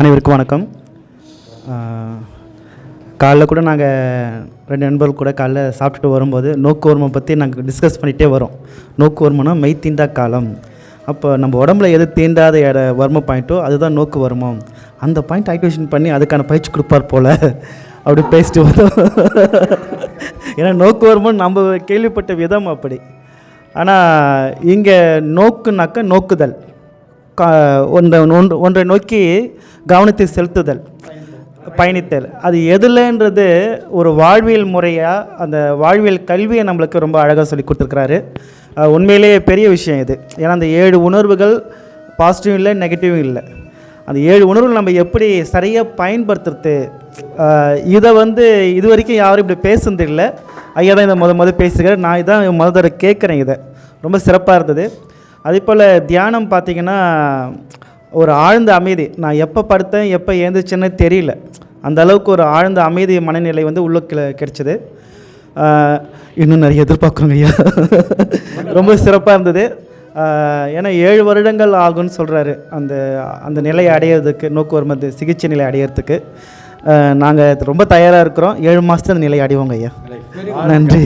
அனைவருக்கும் வணக்கம். காலைல கூட நாங்கள் ரெண்டு நண்பர்கள் கூட காலைல சாப்பிட்டுட்டு வரும்போது நோக்குவர்மம் பற்றி நாங்கள் டிஸ்கஸ் பண்ணிகிட்டே வரோம். நோக்குவர்மம்னா மெய் தீண்டா காலம். அப்போ நம்ம உடம்புல எது தீண்டாத இட வர்ம பாயிண்ட்டோ அதுதான் நோக்கு வர்மம் அந்த பாயிண்ட் ஆக்டிவேஷன் பண்ணி அதுக்கான பயிற்சி கொடுப்பார் போல். அப்படி பேசிட்டு வந்தோம். ஏன்னா நோக்கு வர்மம் நம்ம கேள்விப்பட்ட விதம் அப்படி. ஆனால் இங்கே நோக்குனாக்க நோக்குதல். ஒன்றை ஒன்று ஒன்றை நோக்கி கவனத்தை செலுத்துதல் பயணித்தல். அது எதுலன்றது ஒரு வாழ்வியல் முறையாக அந்த வாழ்வியல் கல்வியை நம்மளுக்கு ரொம்ப அழகாக சொல்லி கொடுத்துருக்குறாரு. உண்மையிலேயே பெரிய விஷயம் இது. ஏன்னா அந்த ஏழு உணர்வுகள் பாசிட்டிவும் இல்லை நெகட்டிவும் இல்லை. அந்த ஏழு உணர்வுகள் நம்ம எப்படி சரியாக பயன்படுத்துறது இதை வந்து இது வரைக்கும் யாரும் இப்படி பேசுனது இல்லை. ஐயா தான் இதை முத முத பேசுகிறேன் நான் இதான் முத தடவை கேட்குறேன் இதை. ரொம்ப சிறப்பாக இருந்தது. அதே போல் தியானம் பார்த்தீங்கன்னா ஒரு ஆழ்ந்த அமைதி. நான் எப்போ படுத்தேன் எப்போ ஏந்திரிச்சேன்னு தெரியல. அந்த அளவுக்கு ஒரு ஆழ்ந்த அமைதி மனநிலை வந்து உள்ள கிடைச்சிது. இன்னும் நிறைய எதிர்பார்க்குறோங்க ஐயா. ரொம்ப சிறப்பாக இருந்தது. ஏன்னா ஏழு வருடங்கள் ஆகும்னு சொல்கிறாரு அந்த அந்த நிலையை அடையிறதுக்கு நோக்குவரமது சிகிச்சை நிலை அடையிறதுக்கு. நாங்கள் ரொம்ப தயாராக இருக்கிறோம். ஏழு மாதத்துல அந்த நிலையை அடைவோங்க ஐயா. நன்றி.